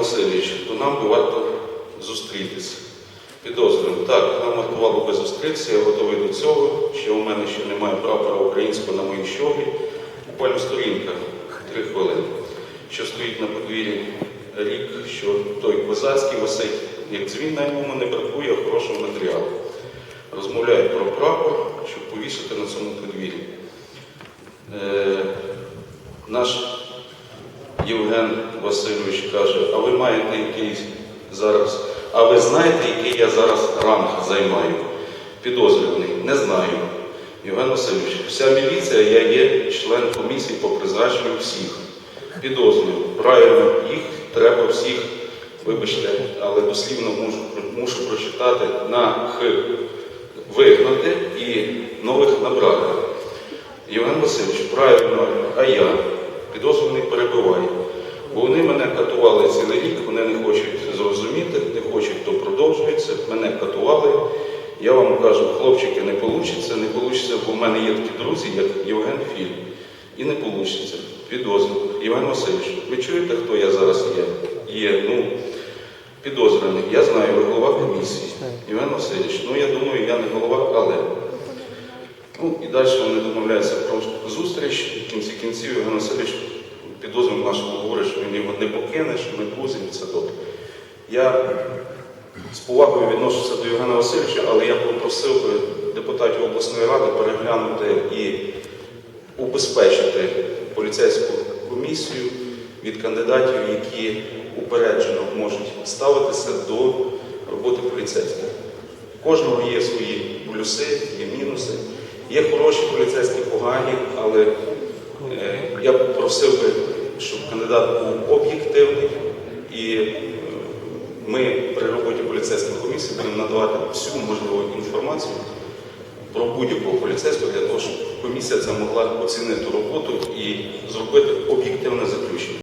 Васильович, то нам би варто зустрітися. Підозрюємо. Так, нам вартувало би зустрітися, я готовий до цього. Ще у мене ще немає прапора українського на моїй щоглі. Буквально сторінка, три хвилини. Що стоїть на подвір'ї рік, що той козацький висить, як дзвін на ньому не бракує хорошого матеріалу. Розмовляють про прапор, щоб повісити на цьому подвір'ї. Е, наш Євген Васильович каже, а ви маєте якийсь зараз, а ви знаєте, який я зараз ранг займаю? Підозрюваний, не знаю. Євген Васильович, вся міліція, я є член комісії по призначенню всіх. Підозрюю, правильно, їх треба всіх, вибачте, але дослівно мушу, мушу прочитати на х вигнати і нових набрати. Євген Васильович, правильно, а я підозрюваний перебиває. Бо вони мене катували цілий рік, вони не хочуть зрозуміти, не хочуть, то продовжується. Мене катували. Я вам кажу, хлопчики, не вийде, не вийде, бо в мене є такі друзі, як Євген Філь. І не вийде. Підозрюю. Євген Васильович, ви чуєте, хто я зараз є? Є, ну, підозрюваний. Я знаю, ви голова комісії. Євген Васильович, ну я думаю, я не голова, але. Ну і далі вони домовляються про зустріч. В кінці кінців Євген Васильович підозрював нашого говорить, що він його не покине, що ми друзі, і все добре. Я з повагою відношуся до Євгена Васильовича, але я попросив би депутатів обласної ради переглянути і убезпечити поліцейську комісію від кандидатів, які упереджено можуть ставитися до роботи поліцейських. У Кожного є свої плюси, є мінуси. Є хороші поліцейські, погані, але е, я просив би, щоб кандидат був об'єктивний і е, ми при роботі поліцейської комісії будемо надавати всю можливу інформацію про будь-якого поліцейського для того, щоб комісія це могла оцінити роботу і зробити об'єктивне заключення.